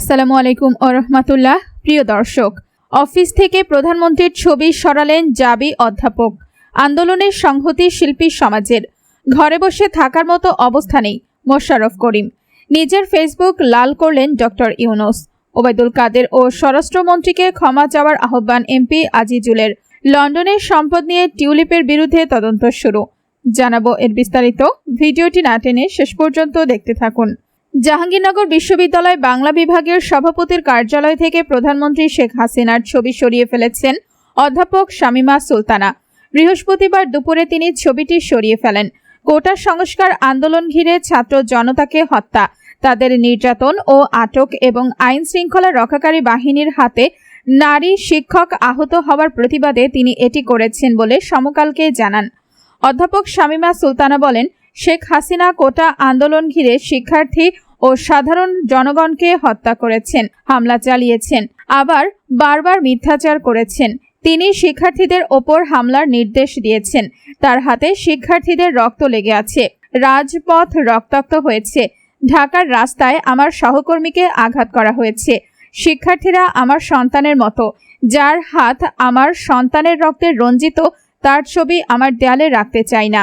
আসসালামু আলাইকুম ও রহমতুল্লাহ। প্রিয় দর্শক, অফিস থেকে প্রধানমন্ত্রীর ছবি সরালেন জাবি অধ্যাপক। আন্দোলনের সংহতি শিল্পী সমাজের। ঘরে বসে থাকার মতো অবস্থা নেই মোশাররফ করিম। নিজের ফেসবুক লাল করলেন ডক্টর ইউনুস। ওবায়দুল কাদের ও স্বরাষ্ট্রমন্ত্রীকে ক্ষমা চাওয়ার আহ্বান এমপি আজিজুলের। লন্ডনের সম্পদ নিয়ে টিউলিপের বিরুদ্ধে তদন্ত শুরু। জানাব এর বিস্তারিত। ভিডিওটি না টেনে শেষ পর্যন্ত দেখতে থাকুন। জাহাঙ্গীরনগর বিশ্ববিদ্যালয় বাংলা বিভাগের সভাপতির কার্যালয় থেকে প্রধানমন্ত্রী শেখ হাসিনার ছবি সরিয়ে ফেলেছেন অধ্যাপক শামিমা সুলতানা। বৃহস্পতিবার দুপুরে তিনি ছবিটি সরিয়ে ফেলেন। কোটা সংস্কার আন্দোলন ঘিরে ছাত্র জনতাকে হত্যা, তাদের নির্যাতন ও আটক এবং আইন শৃঙ্খলা রক্ষাকারী বাহিনীর হাতে নারী শিক্ষক আহত হওয়ার প্রতিবাদে তিনি এটি করেছেন বলে সমকালকে জানান। অধ্যাপক শামিমা সুলতানা বলেন শেখ হাসিনা কোটা আন্দোলন ঘিরে শিক্ষার্থী ও সাধারণ জনগণকে হত্যা করেছেন, হামলা চালিয়েছেন, আবার বারবার মিথ্যাচার করেছেন। তিনি শিক্ষার্থীদের ওপর হামলার নির্দেশ দিয়েছেন। তার হাতে শিক্ষার্থীদের রক্ত লেগে আছে। রাজপথ রক্তাক্ত হয়েছে। ঢাকার রাস্তায় আমার সহকর্মীকে আঘাত করা হয়েছে। শিক্ষার্থীরা আমার সন্তানের মতো। যার হাত আমার সন্তানের রক্তে রঞ্জিত, তার ছবি আমার দেয়ালে রাখতে চাই না।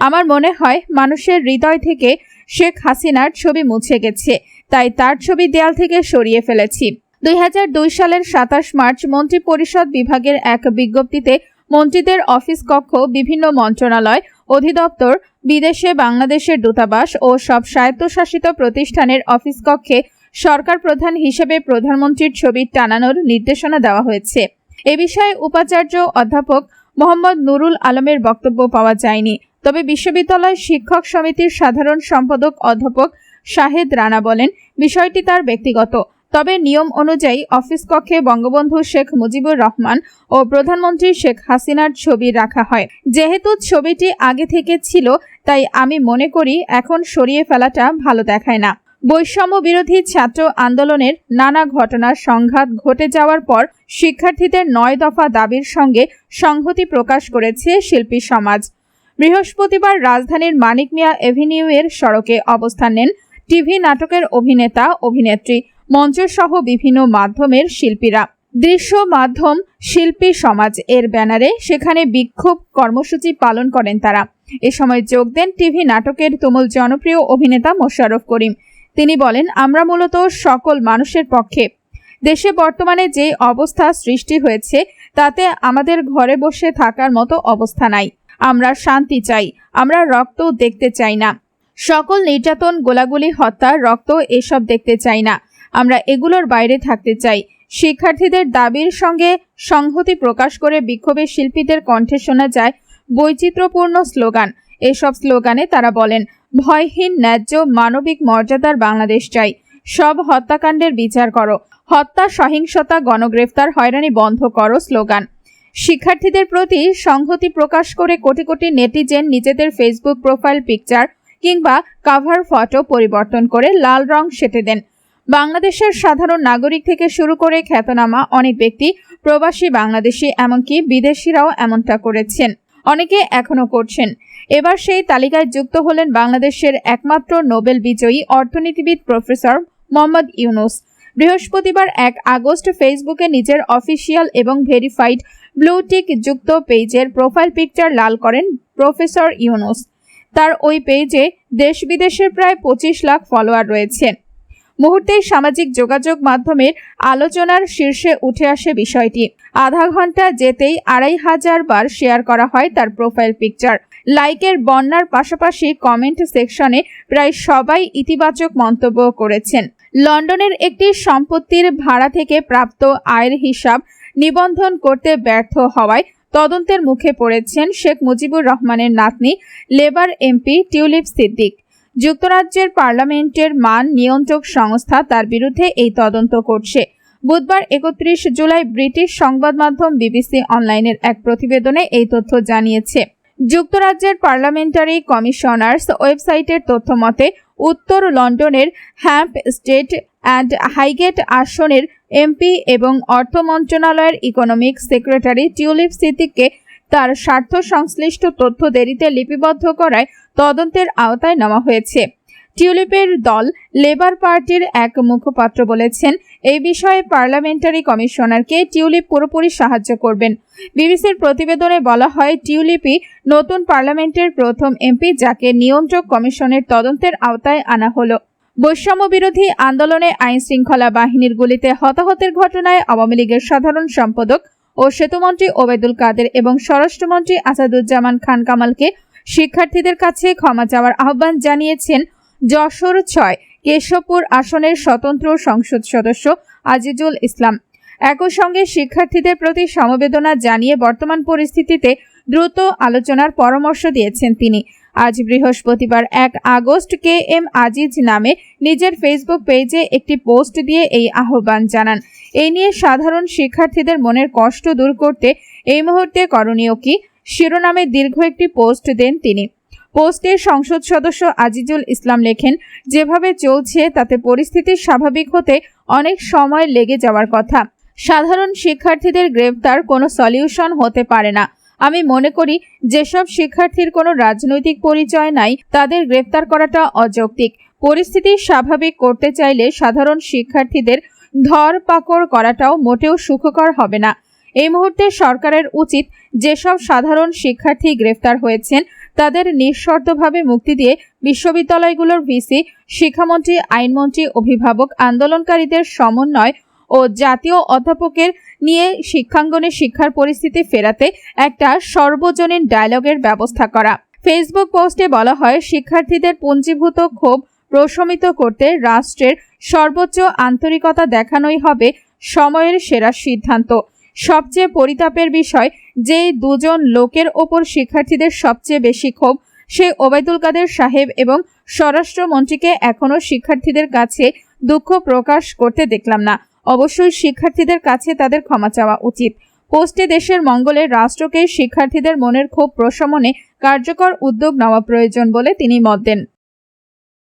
আমার মনে হয় মানুষের হৃদয় থেকে শেখ হাসিনার ছবি মুছে গেছে, তাই তার ছবি দেয়াল থেকে সরিয়ে ফেলেছি। দুই হাজার দুই সালের সাতাশ মার্চ মন্ত্রী পরিষদ বিভাগের এক বিজ্ঞপ্তিতে মন্ত্রীদের অফিস কক্ষ, বিভিন্ন মন্ত্রণালয়, অধিদপ্তর, বিদেশে বাংলাদেশের দূতাবাস ও সব স্বায়ত্তশাসিত প্রতিষ্ঠানের অফিস কক্ষে সরকার প্রধান হিসেবে প্রধানমন্ত্রীর ছবি টানানোর নির্দেশনা দেওয়া হয়েছে। এ বিষয়ে উপাচার্য অধ্যাপক মোহাম্মদ নুরুল আলমের বক্তব্য পাওয়া যায়নি। তবে বিশ্ববিদ্যালয় শিক্ষক সমিতির সাধারণ সম্পাদক অধ্যাপক শাহেদ রানা বলেন, বিষয়টি তার ব্যক্তিগত। তবে নিয়ম অনুযায়ী অফিস কক্ষে বঙ্গবন্ধু শেখ মুজিবুর রহমান ও প্রধানমন্ত্রী শেখ হাসিনার ছবি রাখা হয়। যেহেতু ছবিটি আগে থেকে ছিল, তাই আমি মনে করি এখন সরিয়ে ফেলাটা ভালো দেখায় না। বৈষম্য বিরোধী ছাত্র আন্দোলনের নানা ঘটনার সংঘাত ঘটে যাওয়ার পর শিক্ষার্থীদের নয় দফা দাবির সঙ্গে সংহতি প্রকাশ করেছে শিল্পী সমাজ। বৃহস্পতিবার রাজধানীর মানিক মিয়া এভিনিউয়ের সড়কে অবস্থান নেন টিভি নাটকের অভিনেতা, অভিনেত্রী মঞ্চসহ বিভিন্ন মাধ্যমের শিল্পীরা। দৃশ্য মাধ্যম শিল্পী সমাজ এর ব্যানারে সেখানে বিক্ষোভ কর্মসূচি পালন করেন তারা। এ সময় যোগ দেন টিভি নাটকের তুমুল জনপ্রিয় অভিনেতা মোশাররফ করিম। তিনি বলেন, আমরা মূলত সকল মানুষের পক্ষে দেশে বর্তমানে যে অবস্থা সৃষ্টি হয়েছে, তাতে আমাদের ঘরে বসে থাকার মতো অবস্থা নাই। আমরা শান্তি চাই, আমরা রক্ত দেখতে চাই না। সকল নির্যাতন, গোলাগুলি, হত্যা, রক্ত এসব দেখতে চাই না। আমরা এগুলোর বাইরে থাকতে চাই। শিক্ষার্থীদের দাবির সঙ্গে সংহতি প্রকাশ করে বিক্ষোভের শিল্পীদের কণ্ঠে শোনা যায় বৈচিত্র্যপূর্ণ স্লোগান। এসব স্লোগানে তারা বলেন, ভয়হীন, ন্যায্য, মানবিক মর্যাদার বাংলাদেশ চাই। সব হত্যাকাণ্ডের বিচার করো। হত্যা, সহিংসতা, গণগ্রেফতার, হয়রানি বন্ধ করো স্লোগান। শিক্ষার্থীদের প্রতি সংহতি প্রকাশ করে কোটি কোটি নেটিজেন নিজেদের ফেসবুক প্রোফাইল পিকচার কিংবা কাভার ফটো পরিবর্তন করে লাল রং সেটে দেন। বাংলাদেশের সাধারণ নাগরিক থেকে শুরু করে খ্যাতনামা অনেক ব্যক্তি প্রবাসী বাংলাদেশি, এমনকি বিদেশিরাও এমনটা করেছেন। অনেকে এখনও করছেন। এবার সেই তালিকায় যুক্ত হলেন বাংলাদেশের একমাত্র নোবেল বিজয়ী অর্থনীতিবিদ প্রফেসর মোহাম্মদ ইউনুস। বৃহস্পতিবার এক আগস্ট ফেসবুকে নিজের অফিসিয়াল এবং ভেরিফাইড ব্লুটিক যুক্ত পেজের প্রোফাইল পিকচার লাল করেন প্রফেসর ইউনুস। তার ওই পেজে দেশ বিদেশের প্রায় পঁচিশ লাখ ফলোয়ার রয়েছেন মুহূর্তেই সামাজিক যোগাযোগ মাধ্যমের আলোচনার শীর্ষে উঠে আসে বিষয়টি। আধা ঘণ্টা যেতেই আড়াই হাজার বার শেয়ার করা হয় তার প্রোফাইল পিকচার। লাইকের বন্যার পাশাপাশি কমেন্ট সেকশনে প্রায় সবাই ইতিবাচক মন্তব্য করেছেন। লন্ডনের একটি সম্পত্তির ভাড়া থেকে প্রাপ্ত আয়ের হিসাব নিবন্ধন করতে ব্যর্থ হওয়ায় তদন্তের মুখে পড়েছেন শেখ মুজিবুর রহমানের নাতনি, লেবার এমপি টিউলিপ সিদ্দিক। যুক্তরাজ্যের পার্লামেন্টের মান নিয়ন্ত্রক সংস্থা তার বিরুদ্ধে এই তদন্ত করছে। বুধবার একত্রিশ জুলাই ব্রিটিশ সংবাদ মাধ্যম বিবিসি অনলাইনের এক প্রতিবেদনে এই তথ্য জানিয়েছে। যুক্তরাজ্যের পার্লামেন্টারি কমিশনার্স ওয়েবসাইটের তথ্য মতে উত্তর লন্ডনের হ্যাম্প স্টেট অ্যান্ড হাইগেট আসনের এমপি এবং অর্থ মন্ত্রণালয়ের ইকোনমিক সেক্রেটারি টিউলিপ সিদ্দিককে তার স্বার্থ সংশ্লিষ্ট তথ্য দেরিতে লিপিবদ্ধ করায় তদন্তের আওতায় নেওয়া হয়েছে। টিউলিপের দল লেবার পার্টির এক মুখপাত্র বলেছেন, এই বিষয়ে পার্লামেন্টারি কমিশনারকে টিউলিপ পুরোপুরি সাহায্য করবেন। বিবিসির প্রতিবেদনে বলা হয় টিউলিপি নতুন পার্লামেন্টের প্রথম এমপি যাকে নিয়ন্ত্রক কমিশনের তদন্তের আওতায় আনা হলো। বৈষম্য বিরোধী আন্দোলনে আইন শৃঙ্খলা বাহিনীর গুলিতে হতাহতের ঘটনায় আওয়ামী লীগের সাধারণ সম্পাদক ও সেতুমন্ত্রী ওবেদুল কাদের এবং স্বরাষ্ট্রমন্ত্রী আসাদুজ্জামান খান কামালকে শিক্ষার্থীদের কাছে ক্ষমা চাওয়ার আহ্বান জানিয়েছেন যশোর ছয়, কেশবপুর আসনের স্বতন্ত্র সংসদ সদস্য আজিজুল ইসলাম। একই সঙ্গে শিক্ষার্থীদের প্রতি সমবেদনা জানিয়ে বর্তমান পরিস্থিতিতে দ্রুত আলোচনার পরামর্শ দিয়েছেন তিনি। আজ বৃহস্পতিবার এক আগস্ট কে এম আজিজ নামে নিজের ফেসবুক পেজে একটি পোস্ট দিয়ে এই আহ্বান জানান। এই নিয়ে সাধারণ শিক্ষার্থীদের মনের কষ্ট দূর করতে এই মুহূর্তে করণীয় কি? শিরোনামে দীর্ঘ একটি পোস্ট দেন তিনি। পোস্টে সংসদ সদস্য আজিজুল ইসলাম লেখেন, যেভাবে চলছে, তাতে পরিস্থিতি স্বাভাবিক হতে অনেক সময় লেগে যাওয়ার কথা। সাধারণ শিক্ষার্থীদের গ্রেপ্তার কোনো সলিউশন হতে পারে না। আমি মনে করি, যেসব শিক্ষার্থীর কোনো রাজনৈতিক পরিচয় নাই, তাদের গ্রেপ্তার করাটা অযৌক্তিক। পরিস্থিতি স্বাভাবিক করতে চাইলে সাধারণ শিক্ষার্থীদের ধর পাকড় করাটাও মোটেও সুখকর হবে না। এই মুহূর্তে সরকারের উচিত যেসব সাধারণ শিক্ষার্থী গ্রেফতার হয়েছেন তাদের নিঃশর্তভাবে মুক্তি দিয়ে বিশ্ববিদ্যালয়গুলোর ভিসি, শিক্ষামন্ত্রী, আইনমন্ত্রী, অভিভাবক, আন্দোলনকারীদের সমন্বয় ও জাতীয় অধ্যাপকের নিয়ে শিক্ষাঙ্গনে শিক্ষার পরিস্থিতি ফেরাতে একটা সর্বজনীন ডায়ালগের ব্যবস্থা করা। ফেসবুক পোস্টে বলা হয়, শিক্ষার্থীদের পুঞ্জীভূত ক্ষোভ প্রশমিত করতে রাষ্ট্রের সর্বোচ্চ আন্তরিকতা দেখানোই হবে সময়ের সেরা সিদ্ধান্ত। সবচেয়ে পরিতাপের বিষয় যে দুজন লোকের ওপর শিক্ষার্থীদের সবচেয়ে বেশি ক্ষোভ সে ওবায়দুল কাদের সাহেব এবং স্বরাষ্ট্রমন্ত্রীকে এখনও শিক্ষার্থীদের কাছে দুঃখ প্রকাশ করতে দেখলাম না। অবশ্যই শিক্ষার্থীদের কাছে তাদের ক্ষমা চাওয়া উচিত। পোস্টে দেশের মঙ্গলে রাষ্ট্রকে শিক্ষার্থীদের মনের ক্ষোভ প্রশমনে কার্যকর উদ্যোগ নেওয়া প্রয়োজন বলে তিনি মত দেন।